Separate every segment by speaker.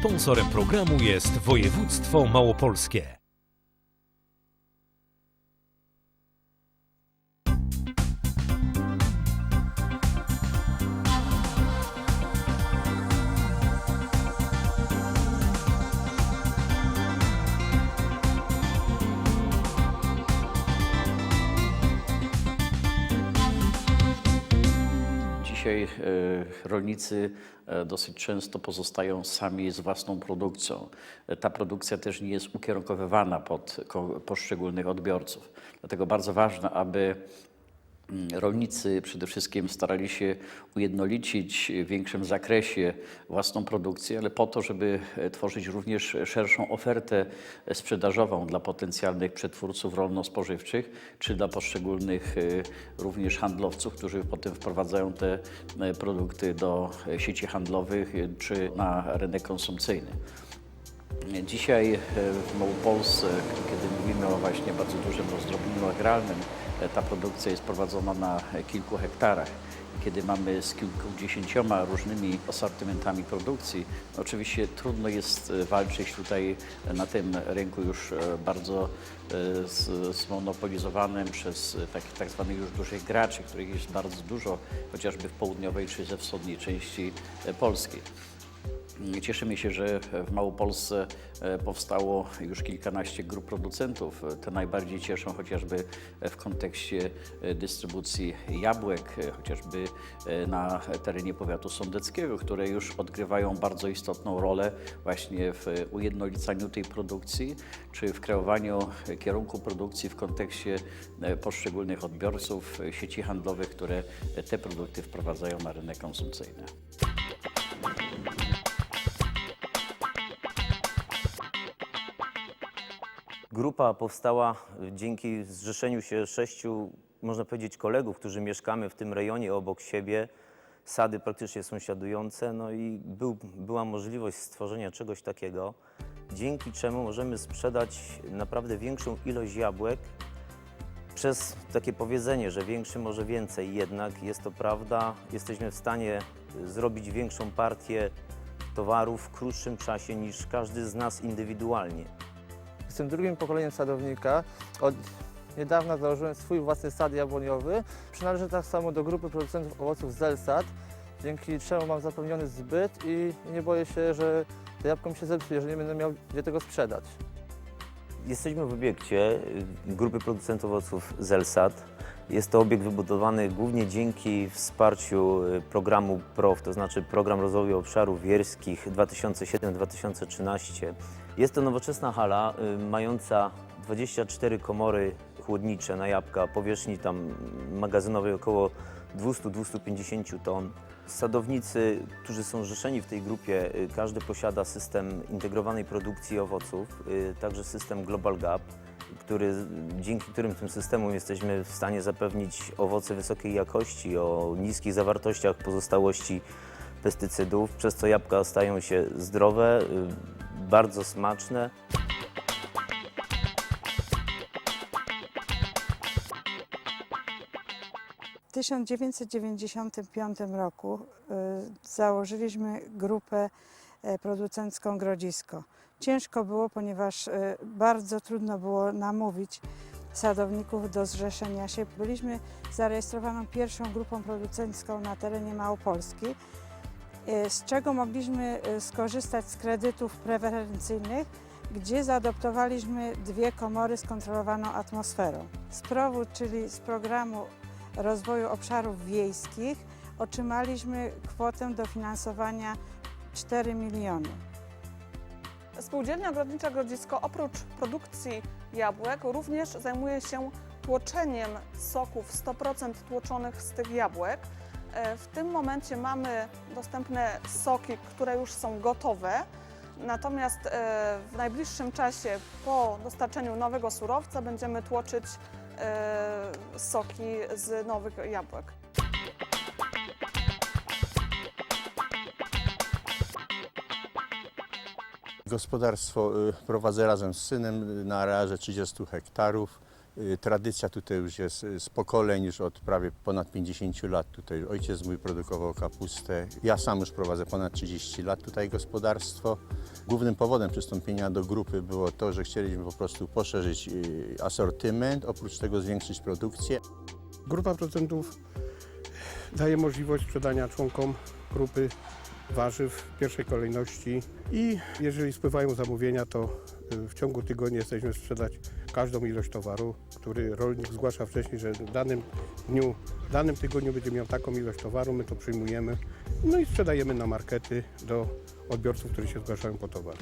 Speaker 1: Sponsorem programu jest województwo małopolskie.
Speaker 2: Dzisiaj e, rolnicy e, dosyć często pozostają sami z własną produkcją. E, Ta produkcja też nie jest ukierunkowywana pod poszczególnych odbiorców. Dlatego bardzo ważne, aby rolnicy przede wszystkim starali się ujednolicić w większym zakresie własną produkcję, ale po to, żeby e, tworzyć również szerszą ofertę sprzedażową dla potencjalnych przetwórców rolno-spożywczych, czy dla poszczególnych e, również handlowców, którzy potem wprowadzają te e, produkty do sieci handlowych czy na rynek konsumpcyjny. Dzisiaj w Małopolsce, kiedy mówimy o właśnie bardzo dużym rozdrobnieniu agralnym, ta produkcja jest prowadzona na kilku hektarach. Kiedy mamy z kilkudziesięcioma różnymi asortymentami produkcji, oczywiście trudno jest e, walczyć tutaj na tym rynku już e, bardzo e, zmonopolizowanym przez takich tak zwanych już dużych graczy, których jest bardzo dużo, chociażby w południowej czy ze wschodniej części Polski. Cieszymy się, że w Małopolsce e, powstało już kilkanaście grup producentów. Te najbardziej cieszą chociażby w kontekście e, dystrybucji jabłek, e, chociażby e, na terenie powiatu sądeckiego, które już odgrywają bardzo istotną rolę właśnie w ujednolicaniu tej produkcji, czy w kreowaniu kierunku produkcji w kontekście e, poszczególnych odbiorców, e, sieci handlowych, które te produkty wprowadzają na rynek konsumpcyjny.
Speaker 3: Grupa powstała dzięki zrzeszeniu się sześciu, można powiedzieć, kolegów, którzy mieszkamy w tym rejonie obok siebie, sady praktycznie sąsiadujące, no i był, była możliwość stworzenia czegoś takiego, dzięki czemu możemy sprzedać naprawdę większą ilość jabłek przez takie powiedzenie, że większy może więcej, jednak jest to prawda, jesteśmy w stanie zrobić większą partię towaru w krótszym czasie niż każdy z nas indywidualnie.
Speaker 4: Jestem drugim pokoleniem sadownika. Od niedawna założyłem swój własny sad jabłoniowy. Przynależę tak samo do grupy producentów owoców Zelsat, dzięki czemu mam zapewniony zbyt i nie boję się, że to jabłko mi się zepsuje, że nie będę miał gdzie tego sprzedać.
Speaker 3: Jesteśmy w obiekcie y, grupy producentów owoców Zelsat. Jest to obiekt wybudowany głównie dzięki wsparciu y, programu PROW, to znaczy Program Rozwoju Obszarów Wierskich 2007-2013. Jest to nowoczesna hala y, mająca 24 komory chłodnicze na jabłka, powierzchni tam magazynowej około 200-250 ton. Sadownicy, którzy są zrzeszeni w tej grupie, y, każdy posiada system integrowanej produkcji owoców, także system Global Gap, który, dzięki którym tym systemom jesteśmy w stanie zapewnić owoce wysokiej jakości, o niskich zawartościach pozostałości pestycydów, przez co jabłka stają się zdrowe, y, bardzo smaczne.
Speaker 5: W 1995 roku y, założyliśmy grupę e, producencką Grodzisko. Ciężko było, ponieważ y, bardzo trudno było namówić sadowników do zrzeszenia się. Byliśmy zarejestrowaną pierwszą grupą producencką na terenie Małopolski, y, z czego mogliśmy y, skorzystać z kredytów preferencyjnych, gdzie zaadoptowaliśmy dwie komory z kontrolowaną atmosferą. Z PROW-u, czyli z programu rozwoju obszarów wiejskich otrzymaliśmy kwotę dofinansowania 4 miliony.
Speaker 6: Spółdzielnia Ogrodnicza Grodzisko oprócz produkcji jabłek również zajmuje się tłoczeniem soków 100% tłoczonych z tych jabłek. E, W tym momencie mamy dostępne soki, które już są gotowe. Natomiast e, w najbliższym czasie po dostarczeniu nowego surowca będziemy tłoczyć e, soki z nowych jabłek.
Speaker 7: Gospodarstwo y, prowadzę razem z synem y, na areale 30 hektarów. Y, Tradycja tutaj już jest z pokoleń, już od prawie ponad 50 lat. Tutaj ojciec mój produkował kapustę. Ja sam już prowadzę ponad 30 lat tutaj gospodarstwo. Głównym powodem przystąpienia do grupy było to, że chcieliśmy po prostu poszerzyć asortyment, oprócz tego zwiększyć produkcję.
Speaker 8: Grupa producentów daje możliwość sprzedania członkom grupy warzyw w pierwszej kolejności i jeżeli spływają zamówienia, to y, w ciągu tygodnia jesteśmy sprzedać każdą ilość towaru, który rolnik zgłasza wcześniej, że w danym dniu, w danym tygodniu będzie miał taką ilość towaru, my to przyjmujemy, no i sprzedajemy na markety do odbiorców, którzy się zgłaszają po towar.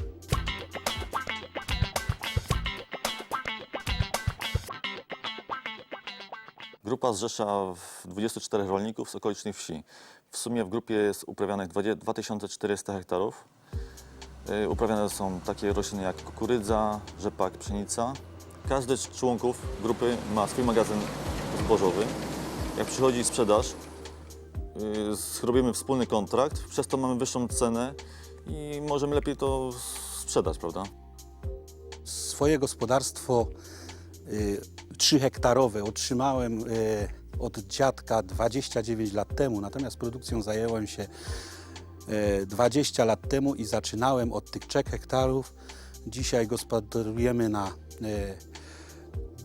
Speaker 9: Grupa zrzesza w 24 rolników z okolicznych wsi. W sumie w grupie jest uprawianych 20 2400 hektarów. Y, Uprawiane są takie rośliny jak kukurydza, rzepak, pszenica. Każdy z członków grupy ma swój magazyn zbożowy. Jak przychodzi sprzedaż, y, robimy wspólny kontrakt, przez to mamy wyższą cenę i możemy lepiej to sprzedać, prawda?
Speaker 10: Swoje gospodarstwo y, 3 hektarowe otrzymałem y, od dziadka 29 lat temu, natomiast produkcją zająłem się y, 20 lat temu i zaczynałem od tych 3 hektarów. Dzisiaj gospodarujemy na y,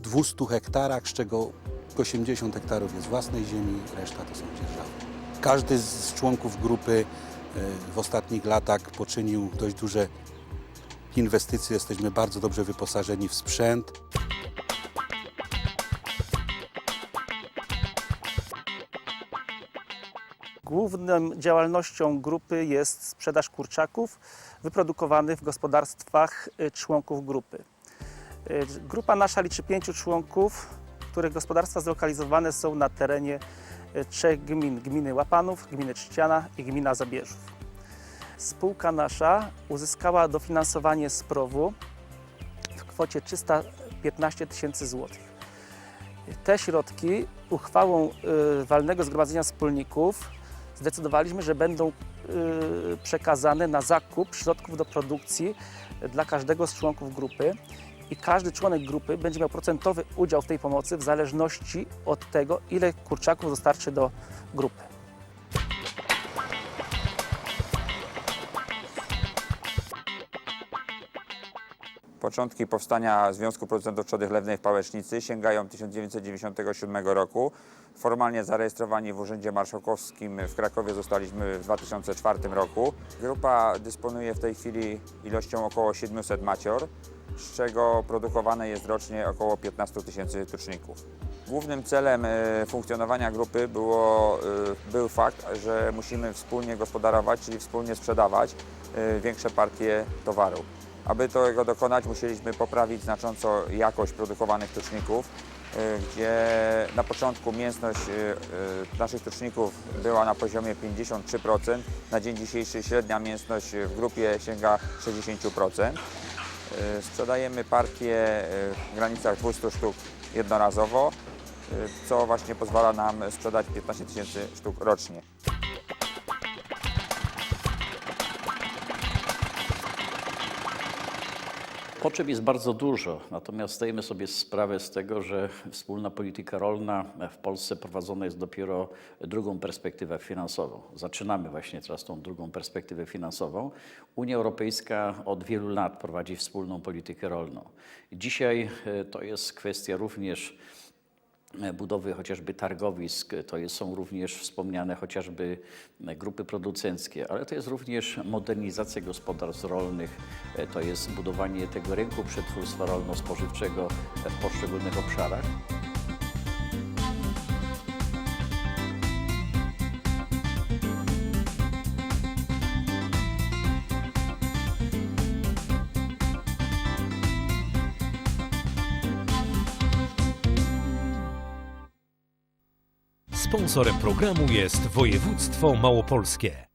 Speaker 10: 200 hektarach, z czego 80 hektarów jest własnej ziemi, reszta to są dzierżawy. Każdy z członków grupy y, w ostatnich latach poczynił dość duże inwestycje, jesteśmy bardzo dobrze wyposażeni w sprzęt.
Speaker 11: Główną działalnością grupy jest sprzedaż kurczaków wyprodukowanych w gospodarstwach y, członków grupy. Y, Grupa nasza liczy pięciu członków, których gospodarstwa zlokalizowane są na terenie y, trzech gmin. Gminy Łapanów, gminy Trzciana i gmina Zabierzów. Spółka nasza uzyskała dofinansowanie z PROW-u w kwocie 315 tysięcy złotych. Te środki uchwałą walnego zgromadzenia wspólników zdecydowaliśmy, że będą y, przekazane na zakup środków do produkcji dla każdego z członków grupy i każdy członek grupy będzie miał procentowy udział w tej pomocy w zależności od tego, ile kurczaków dostarczy do grupy.
Speaker 12: Początki powstania Związku Producentów Trzody Chlewnej w Pałecznicy sięgają 1997 roku. Formalnie zarejestrowani w Urzędzie Marszałkowskim w Krakowie zostaliśmy w 2004 roku. Grupa dysponuje w tej chwili ilością około 700 macior, z czego produkowane jest rocznie około 15 tysięcy tuczników. Głównym celem e, funkcjonowania grupy było, e, był fakt, że musimy wspólnie gospodarować, czyli wspólnie sprzedawać e, większe partie towaru. Aby tego dokonać, musieliśmy poprawić znacząco jakość produkowanych tuczników, gdzie na początku mięsność y, y, naszych tuczników była na poziomie 53%. Na dzień dzisiejszy średnia mięsność w grupie sięga 60%. Y, Sprzedajemy partie y, w granicach 200 sztuk jednorazowo, y, co właśnie pozwala nam sprzedać 15 tysięcy sztuk rocznie.
Speaker 2: Potrzeb jest bardzo dużo, natomiast zdajemy sobie sprawę z tego, że wspólna polityka rolna w Polsce prowadzona jest dopiero drugą perspektywę finansową. Zaczynamy właśnie teraz tą drugą perspektywę finansową. Unia Europejska od wielu lat prowadzi wspólną politykę rolną. Dzisiaj e, to jest kwestia również budowy chociażby targowisk, to jest, są również wspomniane chociażby grupy producenckie, ale to jest również modernizacja gospodarstw rolnych, to jest budowanie tego rynku przetwórstwa rolno-spożywczego w poszczególnych obszarach.
Speaker 1: Sponsorem programu jest województwo małopolskie.